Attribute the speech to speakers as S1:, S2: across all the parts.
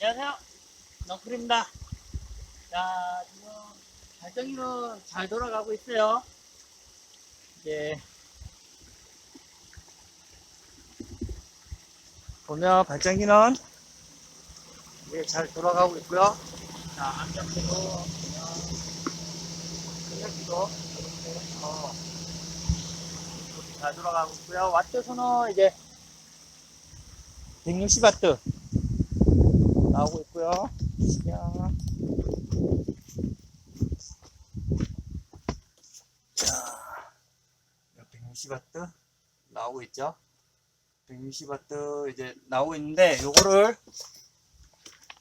S1: 안녕하세요. 넝쿨입니다. 자, 지금 발전기는 잘 돌아가고 있어요. 이제 보면 발전기는 이제 잘 돌아가고 있고요. 자, 이렇게 해서 잘 돌아가고 있고요. 와트수는 이제 160와트 나오고 있고요. 시간. 자, 160와트 나오고 있죠. 160와트 이제 나오고 있는데 요거를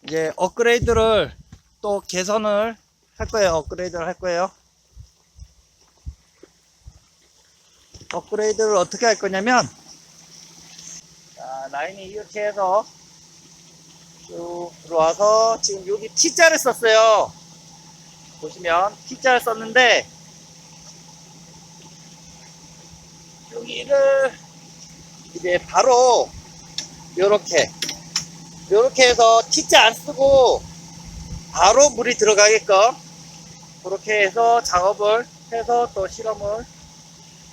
S1: 이제 업그레이드를 또 개선을 할 거예요. 업그레이드를 할 거예요. 업그레이드를 어떻게 할 거냐면 자, 라인이 이렇게 해서 쭉 들어와서 지금 여기 T자를 썼어요. 보시면 T자를 썼는데 여기를 이제 바로 요렇게 요렇게 해서 T자 안 쓰고 바로 물이 들어가게끔 그렇게 해서 작업을 해서 또 실험을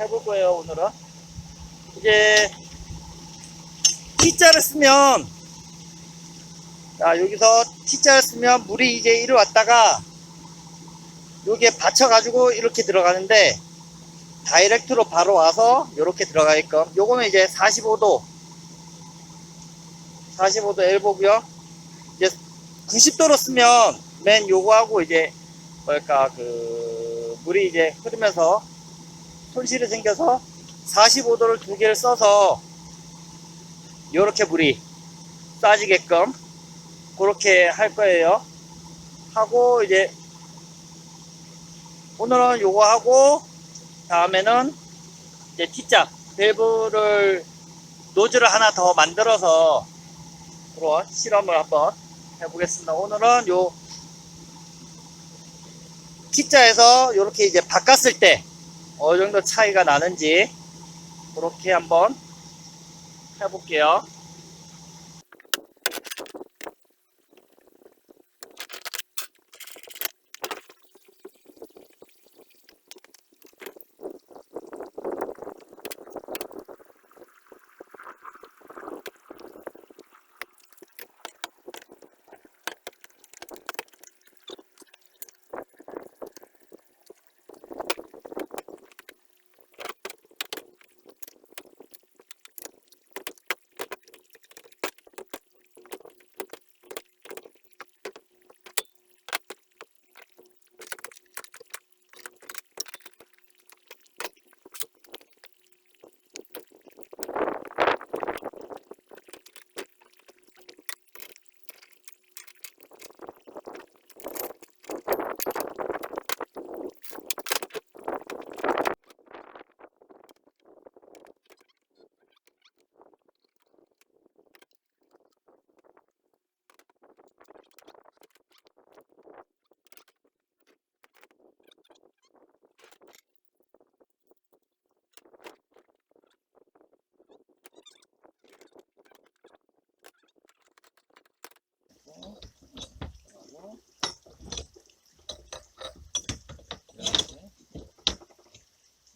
S1: 해볼 거예요 오늘은 이제 T자를 쓰면 자 여기서 T자를 쓰면 물이 이제 이리 왔다가 여기에 받쳐가지고 이렇게 들어가는데 다이렉트로 바로 와서 이렇게 들어가게끔. 요거는 이제 45도. 45도 엘보고요. 이제 90도로 쓰면 맨 요거하고 이제 뭐랄까 그 물이 이제 흐르면서 손실이 생겨서 45도를 두 개를 써서 요렇게 물이 싸지게끔 그렇게 할 거예요 하고 이제 오늘은 요거 하고 다음에는 이제 T자 밸브를 노즐을 하나 더 만들어서 그런 실험을 한번 해보겠습니다 오늘은 요 T자에서 요렇게 이제 바꿨을 때 어느 정도 차이가 나는지 그렇게 한번 해볼게요.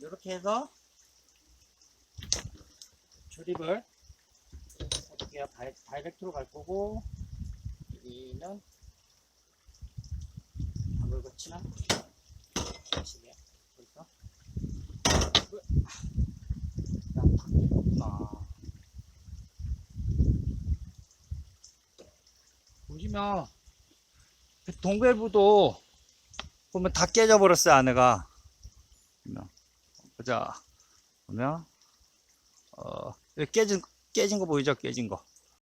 S1: 이렇게 해서 조립을 어떻게 다이, 다이렉트로 갈 거고 여기는 방울 거치나? 시계 벌써? 일단 바뀌었구나 보시면 그 동글부도 보면 다 깨져버렸어요 안에가 보자. 보면 어 깨진 깨진 거 보이죠? 깨진 거